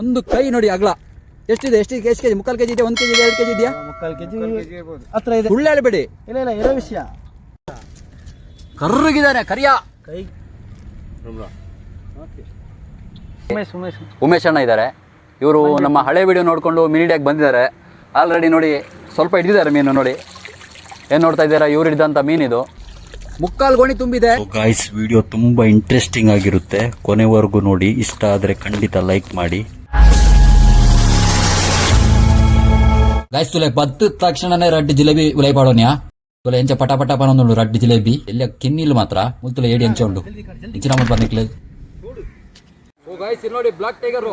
ಒಂದು ಕೈ ನೋಡಿ ಅಗಲ. ಎಷ್ಟಿದೆ? ಎಷ್ಟು ಎಷ್ಟು ಕೆಜಿ? ಮುಕ್ಕಾಲು ಕೆಜಿ ಇದೆ ಒಂದು ಕೆಜಿ ಇದೆ ಎರಡು ಕೆಜಿ ಇದೆಯಾ? ಮುಕ್ಕಾಲು ಕೆಜಿ ಹತ್ರ ಇದೆ. ಸುಳ್ಳು ಹೇಳ್ಬೇಡಿ ಇಲ್ಲ ಇಲ್ಲ ಇರೋ ವಿಷಯ. ಕರ್ರಗಿದ್ದಾರೆ ಕರಿಯ. ಕೈ. ಉಮೇಶ್ ಉಮೇಶ್. ಉಮೇಶ್ ಅಣ್ಣ ಇದ್ದಾರೆ. ಇವರು ನಮ್ಮ ಹಳೆ ವಿಡಿಯೋ ನೋಡಿಕೊಂಡು ಮಿನಿಡಿಯಾಗಿ ಬಂದಿದ್ದಾರೆ. ಆಲ್ರೆಡಿ ನೋಡಿ ಸ್ವಲ್ಪ ಹಿಡಿದಿದ್ದಾರೆ ಮೀನು ನೋಡಿ. ಏನು ನೋಡ್ತಾ ಇದ್ದೀರಾ? ಇವ್ರು ಹಿಡಿದಂಥ ಮೀನಿದು ಮುಕ್ಕಾಲು ಗೋಣಿ ತುಂಬಿದೆ. ಗಾಯ್ಸ್ ವಿಡಿಯೋ ತುಂಬಾ ಇಂಟ್ರೆಸ್ಟಿಂಗ್ ಆಗಿರುತ್ತೆ. ಕೊನೆವರೆಗೂ ನೋಡಿ. ಇಷ್ಟ ಆದ್ರೆ ಖಂಡಿತ ಲೈಕ್ ಮಾಡಿ. ಗಾಯ್ಸ್ ತುಲೆ ಬದ್ದ ತಕ್ಷಣನೇ ರಡ್ಡು ಜಿಲೇಬಿ ಉಲೈ ಪಾಡೋನ್ಯಾ ತುಲೆ ಎಂಚ ಪಟ ಪಟ ಪನೊಂದು ರಡ್ಡು ಜಿಲೇಬಿ ಎಲ್ಲ ಕಿನ್ನಿಲ್ ಮಾತ್ರ ಮುಲ್ತುಲೆ ಏಡಿ ಎಂಚ ಉಂಡು ಇಂಚಿನ ಮತ್ತೆ ಬರ್ನಿಕ್ಲೆ ಓ ಗಾಯ್ಸ್ ಇಲ್ಲಿ ನೋಡಿ ಬ್ಲಾಕ್ ಟೈಗರ್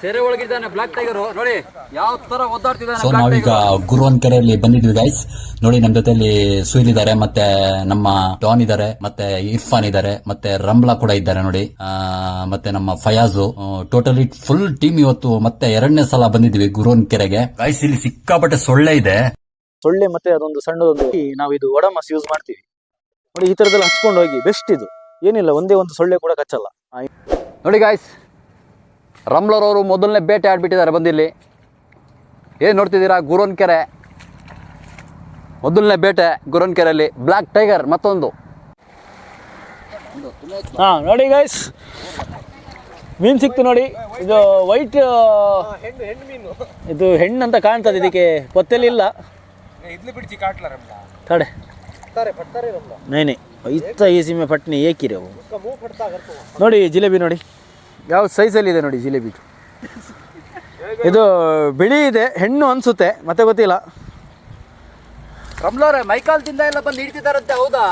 ಸೆರೆ ಒಳಗಿದ್ದಾನೆ ಬ್ಲಾಕ್ ಟೈಗರ್ ನೋಡಿ ಯಾವ ತರ ಒದ್ದಾಡ್ತಿದ್ದಾನೆ ಸೊ ನಾವೀಗ ಗುರುವನ್ ಕೆರೆಯಲ್ಲಿ ಬಂದಿದ್ವಿ ಗೈಸ್ ನೋಡಿ ನಮ್ಮ ಜೊತೆಲಿ ಸುಯಿಲ್ ಇದ್ದಾರೆ ಮತ್ತೆ ನಮ್ಮ ಡಾನ್ ಇದ್ದಾರೆ ಮತ್ತೆ ಇರ್ಫಾನ್ ಇದ್ದಾರೆ ಮತ್ತೆ ರಂಬ್ಲಾ ಕೂಡ ಇದ್ದಾರೆ ನೋಡಿ. ಮತ್ತೆ ನಮ್ಮ ಫಯಾಜು ಟೋಟಲಿ ಫುಲ್ ಟೀಮ್ ಇವತ್ತು ಮತ್ತೆ ಎರಡನೇ ಸಲ ಬಂದಿದ್ವಿ ಗುರುವನ್ ಕೆರೆಗೆ. ಗೈಸ್ ಇಲ್ಲಿ ಸಿಕ್ಕಾಪಟ್ಟೆ ಸೊಳ್ಳೆ ಇದೆ. ಸೊಳ್ಳೆ ಮತ್ತೆ ಅದೊಂದು ಸಣ್ಣದೊಂದು ನಾವು ಇದು ಒಡಮಸ್ ಯೂಸ್ ಮಾಡ್ತೀವಿ. ನೋಡಿ ಈ ತರದಲ್ಲಿ ಹಚ್ಕೊಂಡು ಹೋಗಿ ಬೆಸ್ಟ್ ಇದು. ಏನಿಲ್ಲ ಒಂದೇ ಒಂದು ಸೊಳ್ಳೆ ಕೂಡ ಕಚ್ಚಲ್ಲ. ನೋಡಿ ಗಾಯ್ಸ್ ರಮ್ಲರವರು ಮೊದಲನೇ ಬೇಟೆ ಆಡ್ಬಿಟ್ಟಿದ್ದಾರೆ ಬಂದಿಲ್ಲಿ. ಏನು ನೋಡ್ತಿದ್ದೀರಾ? ಗುರೋನ್ ಕೆರೆ. ಮೊದಲನೇ ಬೇಟೆ ಗುರೋನ್ ಕೆರೆಯಲ್ಲಿ. ಬ್ಲ್ಯಾಕ್ ಟೈಗರ್ ಮತ್ತೊಂದು. ಹಾ, ನೋಡಿ ಗೈಸ್ ಮೀನ್ ಸಿಕ್ತು ನೋಡಿ. ಇದು ವೈಟ್ ಇದು ಹೆಣ್ಣು ಅಂತ ಕಾಣ್ತದೆ ಇದಕ್ಕೆ. ಪೊತ್ತಲ್ಲಿ ಇಲ್ಲ. ತಡೆ. ನೈನೆ ಇತ್ತ ಈ ಸಿಮೆ ಪಟ್ನಿ ಏಕಿರಿ ನೋಡಿ, ಜಿಲೇಬಿ ನೋಡಿ. ಯಾವ ಸೈಜಲ್ಲಿ ಇದೆ ನೋಡಿ ಜಿಲೇಬಿ ಇದು? ಬಿಳಿ ಇದೆ ಹೆಣ್ಣು ಅನ್ಸುತ್ತೆ ಮತ್ತೆ ಗೊತ್ತಿಲ್ಲ. ರಮ್ಲವ್ರೆ ಮೈಕಾಲ್ದಿಂದ ಎಲ್ಲ ಬಂದು ಹಿಡಿತಿದಾರಂತೆ ಹೌದಾ?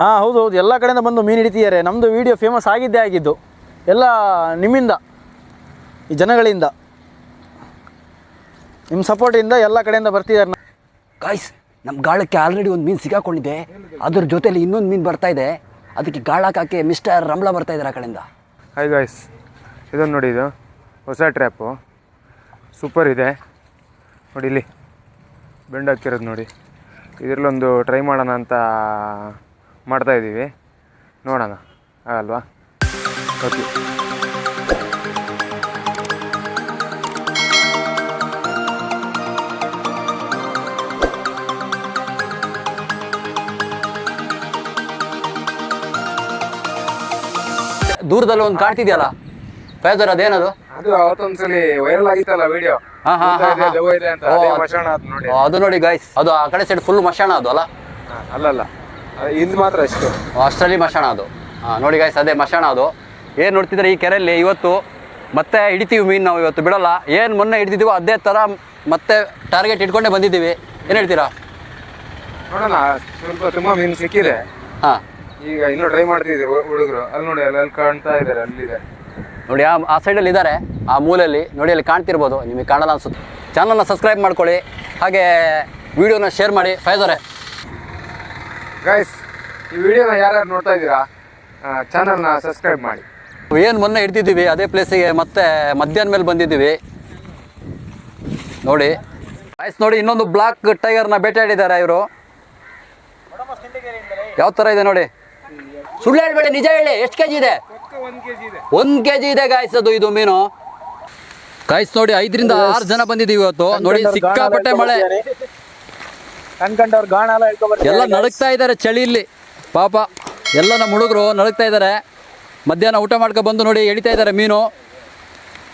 ಹಾಂ ಹೌದು ಹೌದು. ಎಲ್ಲ ಕಡೆಯಿಂದ ಬಂದು ಮೀನು ಹಿಡಿತಿದ್ದಾರೆ. ನಮ್ಮದು ವಿಡಿಯೋ ಫೇಮಸ್ ಆಗಿದ್ದೇ ಆಗಿದ್ದು. ಎಲ್ಲ ನಿಮ್ಮಿಂದ ಈ ಜನಗಳಿಂದ. ನಿಮ್ಮ ಸಪೋರ್ಟಿಂದ ಎಲ್ಲ ಕಡೆಯಿಂದ ಬರ್ತಿದ್ದಾರೆ ಗಾಯ್ಸ್ ನಮ್ಮ ಗಾಳಕ್ಕೆ ಆಲ್ರೆಡಿ ಒಂದು ಮೀನು ಸಿಗಾಕೊಂಡಿದೆ. ಅದ್ರ ಜೊತೆಯಲ್ಲಿ ಇನ್ನೊಂದು ಮೀನು ಬರ್ತಾ ಇದೆ. ಅದಕ್ಕೆ ಗಾಳಕ್ಕೆ ಮಿಸ್ಟರ್ ರಮ್ಲಾ ಬರ್ತಾ ಇದ್ದಾರೆ ಆ ಕಡೆಯಿಂದ. ಹಾಯ್ ಗಾಯ್ಸ್ ಇದನ್ನು ನೋಡಿ ಇದು ಹೊಸ ಟ್ರ್ಯಾಪು ಸೂಪರ್ ಇದೆ. ನೋಡಿ ಇಲ್ಲಿ ಬೆಂಡ್ ಹಾಕಿರೋದು ನೋಡಿ. ಇದರಲ್ಲೊಂದು ಟ್ರೈ ಮಾಡೋಣ ಅಂತ ಮಾಡ್ತಾ ಇದ್ದೀವಿ ನೋಡೋಣ. ಆಗಲ್ವಾ? ಓಕೆ ದೂರದಲ್ಲಿ ಒಂದು ಕಾಣ್ತಿದ್ಯಲ್ಲ? ಫೈಜರ್ ಅದೇನದು? ಅದು ಅವತ್ತೊಂದ್ಸಲಿ ವೈರಲ್ ಆಗಿತ್ತಲ್ಲ ವಿಡಿಯೋ ಹಾ, ಹಾ, ಹಾ, ಹಾ. ಅಂತ. ಅದೇ ಅದು- ಮಶಾಣ ಅದು ನೋಡಿ. ಗೈಸ್ ಅದು ನೋಡಿ ಗಾಯ್ಸ್ ಅದು ಆ ಕಡೆ ಸೈಡ್ ಫುಲ್ ಮಶಾಣ ಅದು ಅಲ್ಲ? ಹಾ, ಅಲ್ಲಲ್ಲ. ಅದು ಇದು ಮಾತ್ರ ಅಷ್ಟು. ಅಷ್ಟರಲ್ಲಿ ಮಶಾಣ ಅದು. ನೋಡಿ ಗಾಯ್ಸ್ ಅದೇ ಮಶಾಣ ಅದು. ಏನ್ ನೋಡ್ತಿದ್ರೆ ಈ ಕೆರೆಯಲ್ಲಿ ಇವತ್ತು? ಮತ್ತೆ ಹಿಡಿತೀವಿ ಮೀನ್ ನಾವು ಇವತ್ತು ಬಿಡಲ್ಲ. ಏನ್ ಮೊನ್ನೆ ಹಿಡಿದಿದ್ದೀವೋ ಅದೇ ಥರ ಮತ್ತೆ ಟಾರ್ಗೆಟ್ ಇಟ್ಕೊಂಡೇ ಬಂದಿದ್ದೀವಿ. ಏನ್ ಹೇಳ್ತೀರಾ? ನೋಡೋಣ ಸ್ವಲ್ಪ ತುಂಬಾ ಮೀನು ಸಿಕ್ಕಿದೆ. ಹಾಂ. ಈಗ ಇನ್ನೂ ಟ್ರೈ ಮಾಡ್ತಿದ್ದೀವಿ ಹುಡುಗರು. ಅಲ್ಲಿ ನೋಡಿ ಅಲ್ಲಿ ಅಲ್ಲಿ ಕಾಣ್ತಾ ಇದ್ದಾರೆ ಅಲ್ಲಿದೆ. ನೋಡಿ ಆ ಆ ಸೈಡಲ್ಲಿ ಇದ್ದಾರೆ ಆ ಮೂಲಲ್ಲಿ ನೋಡಿ ಅಲ್ಲಿ ಕಾಣ್ತಿರ್ಬೋದು ನಿಮಗೆ ಕಾಣಲ್ಲ ಅನ್ಸುತ್ತೆ. ಚಾನಲ್ನ ಸಬ್ಸ್ಕ್ರೈಬ್ ಮಾಡ್ಕೊಳ್ಳಿ ಹಾಗೆ ವಿಡಿಯೋನ ಶೇರ್ ಮಾಡಿ ಫೈದರೆ ಗೈಸ್ ಈ ವಿಡಿಯೋನ ಯಾರ್ಯಾರು ನೋಡ್ತಾ ಇದ್ದೀರಾ ಚಾನಲ್ನ ಸಬ್ಸ್ಕ್ರೈಬ್ ಮಾಡಿ. ಏನು ಮೊನ್ನೆ ಇಡ್ತಿದ್ದೀವಿ ಅದೇ ಪ್ಲೇಸಿಗೆ ಮತ್ತೆ ಮಧ್ಯಾಹ್ನ ಮೇಲೆ ಬಂದಿದ್ದೀವಿ. ನೋಡಿ. ಗೈಸ್ ನೋಡಿ ಇನ್ನೊಂದು ಬ್ಲಾಕ್ ಟೈಗರ್ನ ಬೇಟೆಯಾಡಿದ್ದಾರೆ ಇವರು. ಯಾವ ಥರ ಇದೆ ನೋಡಿ. ಸುಳ್ಳು ಹೇಳ್ಬೇಡಿ ನಿಜ ಹೇಳಿ. ಎಷ್ಟು ಕೆ ಜಿ ಇದೆ. ಒಂದು ಕೆ ಜಿ ಇದೆ ಗಾಯ್ಸ್ ಅದು ಇದು ಮೀನು. ಗಾಯ್ಸ್ ನೋಡಿ ಐದರಿಂದ ಆರು ಜನ ಬಂದಿದ್ದೀವಿ ಇವತ್ತು. ನೋಡಿ ಸಿಕ್ಕಾಪಟ್ಟೆ ಮಳೆ. ಎಲ್ಲ ನಡುಕ್ತಾ ಇದ್ದಾರೆ ಚಳಿಯಲ್ಲಿ ಪಾಪ ಎಲ್ಲ ನಮ್ಮ ಹುಡುಗರು ನಡುಕ್ತಾ ಇದ್ದಾರೆ. ಮಧ್ಯಾಹ್ನ ಊಟ ಮಾಡ್ಕೊ ಬಂದು ನೋಡಿ ಎಳಿತಾ ಇದ್ದಾರೆ ಮೀನು.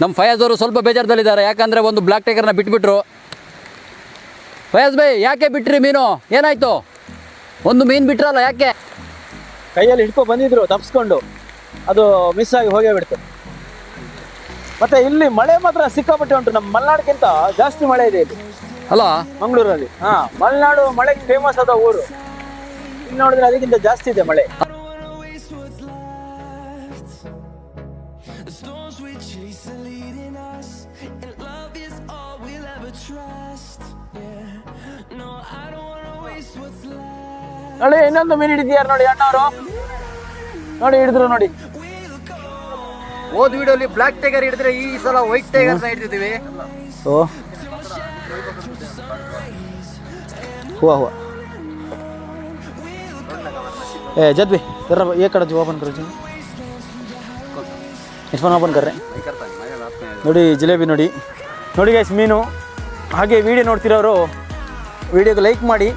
ನಮ್ಮ ಫಯಾಜ್ ಅವರು ಸ್ವಲ್ಪ ಬೇಜಾರದಲ್ಲಿದ್ದಾರೆ. ಯಾಕಂದರೆ ಒಂದು ಬ್ಲಾಕ್ ಟೇಕರ್ನ ಬಿಟ್ಬಿಟ್ರು. ಫಯಾಜ್ ಬೈ ಯಾಕೆ ಬಿಟ್ರಿ ಮೀನು? ಏನಾಯ್ತು? ಒಂದು ಮೀನು ಬಿಟ್ರಲ್ಲ ಯಾಕೆ? ಕೈಯಲ್ಲಿ ಹಿಡ್ಕೊ ಬಂದಿದ್ರು ತಪ್ಸ್ಕೊಂಡು. ಅದು ಮಿಸ್ ಆಗಿ ಹೋಗೇ ಬಿಡ್ತು. ಮತ್ತೆ ಇಲ್ಲಿ ಮಳೆ ಮಾತ್ರ ಸಿಕ್ಕಾಪಟ್ಟೆ ಉಂಟು. ನಮ್ಮ ಮಲೆನಾಡಿಗಿಂತ ಜಾಸ್ತಿ ಮಳೆ ಇದೆ ಇಲ್ಲಿ. ಅಲ್ಲ ಮಂಗಳೂರಲ್ಲಿ. ಹಾ ಮಲೆನಾಡು ಮಳೆಗೆ ಫೇಮಸ್ ಆದ ಊರು. ಇಲ್ಲಿ ನೋಡಿದ್ರೆ ಅದಕ್ಕಿಂತ ಜಾಸ್ತಿ ಇದೆ ಮಳೆ. Trust. Yeah, no, I don't wanna waste what's left. ನೋಡಿ ಇನ್ನೊಂದು ಮೀನು ಹಿಡಿದ್ಯಾರ ನೋಡಿ ಅಣ್ಣವರು. ನೋಡಿ ಹಿಡಿದ್ರು ನೋಡಿ. ಹೋದ್ ವಿಡಿಯೋಲಿ ಬ್ಲಾಕ್ ಟೈಗರ್ ಹಿಡಿದ್ರೆ ಈ ಸಲ ವೈಟ್ ಟೈಗರ್ ಹಿಡಿದಿದ್ದೀವಿ. ಓ. ಹೂವ ಏ ಜದ್ವಿ ಜರ ಏ ಕಡೆ ಓಪನ್ ಕರೋ ಜಿ. ಇರ್ಫಾನ್ ಓಪನ್ ಕರ್ರೆ. ನೋಡಿ ಜಿಲೇಬಿ ನೋಡಿ. ನೋಡಿ ಗೈಸ್ ಮೀನು. ಹಾಗೆ ವಿಡಿಯೋ ನೋಡ್ತಿರೋರು ವಿಡಿಯೋಗೆ ಲೈಕ್ ಮಾಡಿ.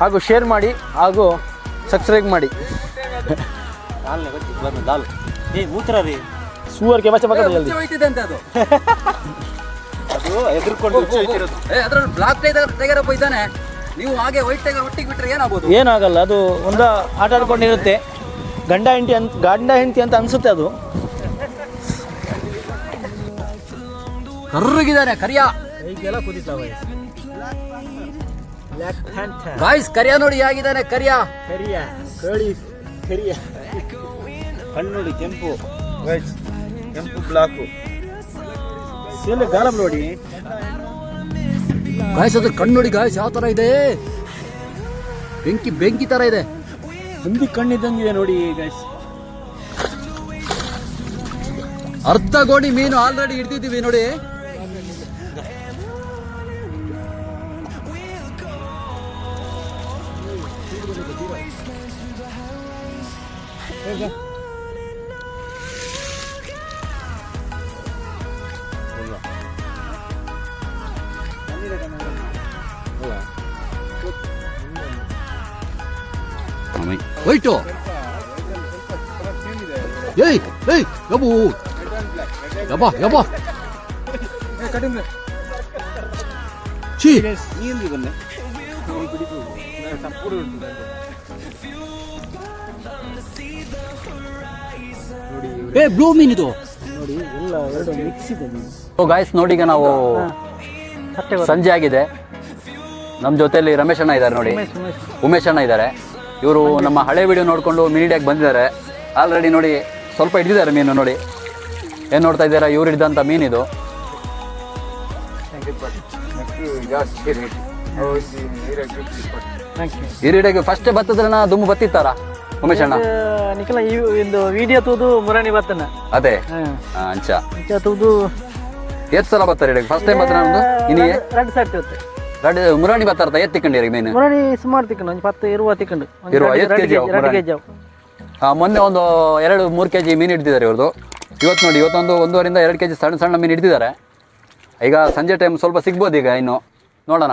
ಹಾಗೂ ಶೇರ್ ಮಾಡಿ ಹಾಗೂ ಸಬ್ಸ್ಕ್ರೈಬ್ ಮಾಡಿ. ಸೂವರ್ಗೆ ಬಚ್ಚ ಪಕ್ಕದ ಜಲ್ದಿ ಅದು. ಅದು ಎದುರ್ಕೊಂಡು ಏ ಅದರಲ್ಲಿ ಬ್ಲಾಕ್ ಟೈಗರ್ ಟೈಗರ್ ಒಬ್ಬ ಇದ್ದಾನೆ. ನೀವು ಹಾಗೆ ವೈಟ್ ಟೈಗರ್ ಒಟ್ಟಿಗೆ ಬಿಟ್ರೆ ಏನಾಗ್ಬೋದು ಏನಾಗಲ್ಲ ಅದು ಒಂದ ಆಟ ಆಡ್ಕೊಂಡಿರುತ್ತೆ. ಗಂಡ ಹೆಂಡತಿ ಅಂತ ಗಂಡ ಹೆಂಡತಿ ಅಂತ ಅನ್ಸುತ್ತೆ ಅದು. ಕರ್ರಗಿದ್ದಾನೆ ಕರಿಯ. ಈಗೆಲ್ಲ ಕುದಿತಾವೆ. ಗಾಯ್ಸ್ ಕರಿಯ ನೋಡಿ ಹೇಗಿದ್ದಾನೆ ಕರಿಯ? ಕರಿಯ ಕೋಳಿ ಕರಿಯ. ಕಣ್ಣುಡಿ ಕೆಂಪು. ಕೆಂಪು ಬ್ಲಾಕು ಸೇಲೆ ಗಾಲಮ್ ನೋಡಿ. ಗಾಯ್ಸ್ ಅದು ಕಣ್ಣು ನೋಡಿ ಗಾಯ್ಸ್ ಯಾವ ತರ ಇದೆ? ಬೆಂಕಿ ಬೆಂಕಿ ತರ ಇದೆ. ಹಂದಿ ಕಣ್ಣಿದ್ದಂಗಿದೆ ನೋಡಿ ಗಾಯ್ಸ್ ಅರ್ಧ ಗೋಣಿ ಮೀನು ಆಲ್ರೆಡಿ ಹಿಡ್ದಿದ್ದೀವಿ ನೋಡಿ. ಹೋಯ್ತು ಏಯ್ ಏಯ್ ಯಬ್ಬು ಯಬ್ಬ ಯಬ್ಬ ಛೀ ಏ ಬ್ಲೂ ಮೀನ್ ಇದು. ನೋಡಿ ಎಲ್ಲ ಎರಡು ಮಿಕ್ಸ್ ಇದೆ ಗಾಯ್ಸ್ ನೋಡಿ ಈಗ ನಾವು ಸಂಜೆ ಆಗಿದೆ. ನಮ್ಮ ಜೊತೆಯಲ್ಲಿ ರಮೇಶ್ ಅಣ್ಣ ಇದ್ದಾರೆ ನೋಡಿ. ಉಮೇಶ್ ಅಣ್ಣ ಇದ್ದಾರೆ. ಇವರು ನಮ್ಮ ಹಳೆ ವಿಡಿಯೋ ನೋಡಿಕೊಂಡು ಮೀಡಿಯಾಗೆ ಬಂದಿದ್ದಾರೆ. ಆಲ್ರೆಡಿ ನೋಡಿ ಸ್ವಲ್ಪ ಹಿಡಿದಿದ್ದಾರೆ ಮೀನು ನೋಡಿ. ಏನು ನೋಡ್ತಾ ಇದ್ದೀರಾ? ಇವ್ರು ಹಿಡಿದಂಥ ಮೀನಿದು ಇದು. ಹಿರಿಡೆಗೆ ಫಸ್ಟ್ ಬತ್ತದ್ರನ ದುಮ್ಮು ಬತ್ತಿತ್ತಾರ? ಉಮೇಶ್ ಅಣ್ಣ? ನಿಖಲ ಈ ಒಂದು ವಿಡಿಯೋ ತೂದು ಮುರಾಣಿ ಬತ್ತನ. ಅದೇ? ಅಂಚಾ. ತೂದು ಎಷ್ಟು ಸಲ ಬರ್ತಾರೆ ಫಸ್ಟ್ ಟೈಮ್ ಬರ್ತಾರೆ ನಮ್ದು? ಎರಡು ಸರ್ತಿ ಇರುತ್ತೆ ಭತ್ತ ಮುರಾಣಿ ಬರ್ತಾರ ಎತ್ ತಿಕ್ಕಂಡಿರಿ ಮೀನು? ಮುರಾನಿ ಸುಮಾರು ತಿಕ್ಕೊಂಡು ಒಂದು ಪತ್ತು ಇರುವ ತಿಕ್ಕೊಂಡು. ಒಂದು ಇರುವ, ಎರಡು- ಎಷ್ಟು ಎರಡು ಕೆಜಿ ಕೆಜಿ- ಎರಡು ಮುರಾನಿ? ಕೆಜಿ ಅವು. ಆ, ಮೊನ್ನೆ ಒಂದು ಎರಡು ಮೂರು ಕೆಜಿ ಮೀನು ಹಿಡಿದಿದ್ದಾರೆ ಇವ್ರದ್ದು ಇವತ್ತು ನೋಡಿ ಇವತ್ತೊಂದು ಒಂದೂವರಿಂದ ಎರಡು ಕೆಜಿ ಸಣ್ಣ ಸಣ್ಣ ಮೀನು ಹಿಡಿದಿದ್ದಾರೆ. ಈಗ ಸಂಜೆ ಟೈಮ್ ಸ್ವಲ್ಪ ಸಿಗ್ಬೋದು ಈಗ ಇನ್ನು. ನೋಡೋಣ.